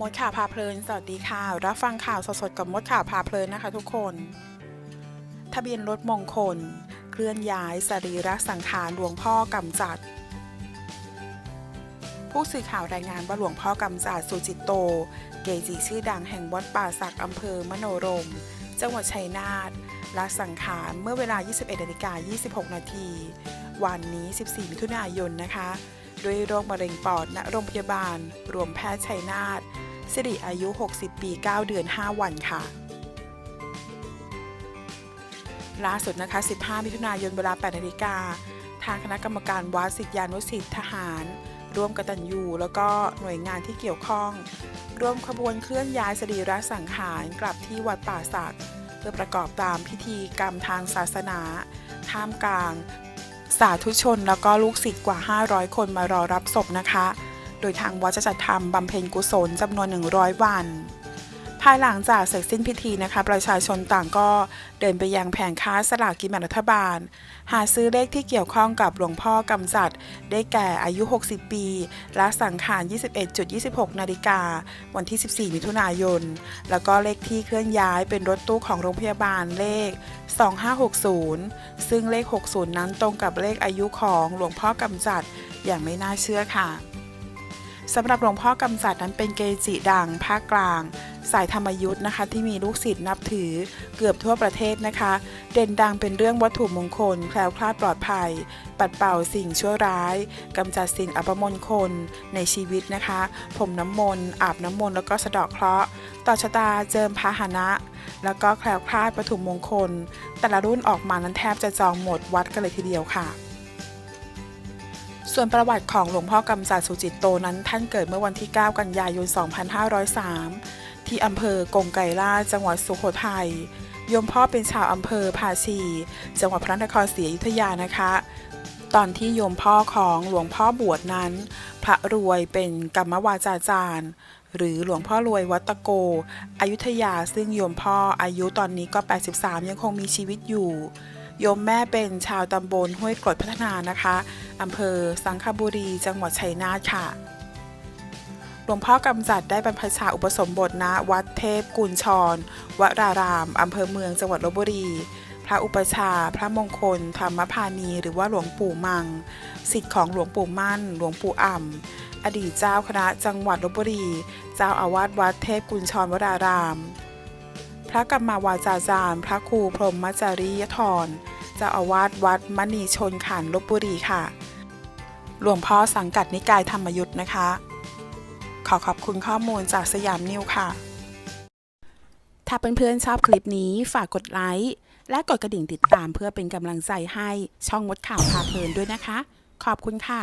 มดข่าวพาเพลิน สวัสดีค่ะ รับฟังข่าวสดๆกับมดข่าวพาเพลินนะคะทุกคน ทะเบียนรถมงคล เคลื่อนย้ายสรีระสังขารหลวงพ่อกำจัด ผู้สื่อข่าวรายงานว่าหลวงพ่อกำจัดสุจิตโต เกจิชื่อดังแห่งวัดป่าสักอำเภอมโนรม จังหวัดชัยนาทละสังขารเมื่อเวลา 21นาฬิกา26 นาที วันนี้ 14 มิถุนายนนะคะ ด้วยโรคมะเร็งปอดณโรงพยาบาล รวมแพทย์ชัยนาท สิริอายุ 60 ปี 9 เดือน 5 วันค่ะล่าสุดนะคะ 15 มิถุนายนเวลา 8 นาฬิกา ทางคณะกรรมการวัดสิทธิยานุสิทธิทหาร ร่วมกตัญญูแล้วก็หน่วยงานที่เกี่ยวข้อง ร่วมขบวนเคลื่อนย้ายสรีระสังขารกลับที่วัดป่าสักดิ์เพื่อประกอบตามพิธีกรรมทางศาสนา ท่ามกลาง สาธุชนแล้วก็ลูกศิษย์กว่า 500 คนมารอรับศพนะคะ ดยทางวัดจะจัดทำบำเพ็ญกุศลจำนวน 100 วัน ภายหลังจากเสร็จสิ้นพิธีนะคะ ประชาชนต่างก็เดินไปยังแผงค้าสลากกินแบ่งรัฐบาล หาซื้อเลขที่เกี่ยวข้องกับหลวงพ่อกำจัด ได้แก่อายุ 60 ปี และสังขาร 21.26 นาฬิกา วันที่ 14 มิถุนายน แล้วก็เลขที่เคลื่อนย้ายเป็นรถตู้ของโรงพยาบาลเลข 2560 ซึ่งเลข 60 นั้นตรงกับเลขอายุของหลวงพ่อกำจัดอย่างไม่น่าเชื่อค่ะ สำหรับหลวงพ่อกำจัดนั้นเป็นเกจิดังภาคกลาง สายธรรมยุทธ์นะคะ ที่มีลูกศิษย์นับถือเกือบทั่วประเทศนะคะ เด่นดังเป็นเรื่องวัตถุมงคล แคล้วคลาดปลอดภัย ปัดเป่าสิ่งชั่วร้ายกำจัดสิ่งอัปมงคลในชีวิตนะคะ ผมน้ำมนต์อาบน้ำมนต์แล้วก็สะดาะเคราะห์ต่อชะตาเจิมพาหนะ แล้วก็แคล้วคลาดวัตถุมงคล แต่ละรุ่นออกมานั้นแทบจะจองหมดวัดกันเลยทีเดียวค่ะ ส่วนประวัติของหลวงพ่อกำจัดสุจิตโตนั้นท่านเกิดเมื่อวันที่ 9 กันยายน 2503 ที่อำเภอกงไกรลาจังหวัดสุโขทัยโยมพ่อเป็นชาวอำเภอภาชี จังหวัดพระนครศรีอยุธยานะคะ ตอนที่โยมพ่อของหลวงพ่อบวชนั้น พระรวยเป็นกรรมวาจาจารย์หรือหลวงพ่อรวยวัตโกอยุธยาซึ่งโยมพ่ออายุตอนนี้ก็ 83 ยังคงมีชีวิตอยู่ โยมแม่เป็นชาวตำบลห้วยกรดพัฒนานะคะอำเภอสังขบุรี จังหวัดชัยนาทค่ะ หลวงพ่อกำจัดได้บรรพชาอุปสมบทณวัดเทพกุลชรวรารามอำเภอเมืองจังหวัดลบบุรี พระอุปชา พระมงคล ธรรมพานี หรือว่าหลวงปู่มัง สิทธิ์ของหลวงปู่มั่น หลวงปู่อ่ำอดีตเจ้าคณะจังหวัดลบบุรี เจ้าอาวาสวัดเทพกุลชรวราราม ระกรรมาวาจาจารย์ พระครูพรหมจริยธรเจ้าอาวาสวัดมณีชนขันลบบุรีค่ะ หลวงพ่อสังกัดนิกายธรรมยุทธ์นะคะ ขอขอบคุณข้อมูลจากสยามนิวค่ะ ถ้าเพื่อนๆชอบคลิปนี้ฝากกดไลค์และกดกระดิ่งติดตามเพื่อเป็นกำลังใจให้ช่องมดข่าวพาเพลินด้วยนะคะ ขอบคุณค่ะ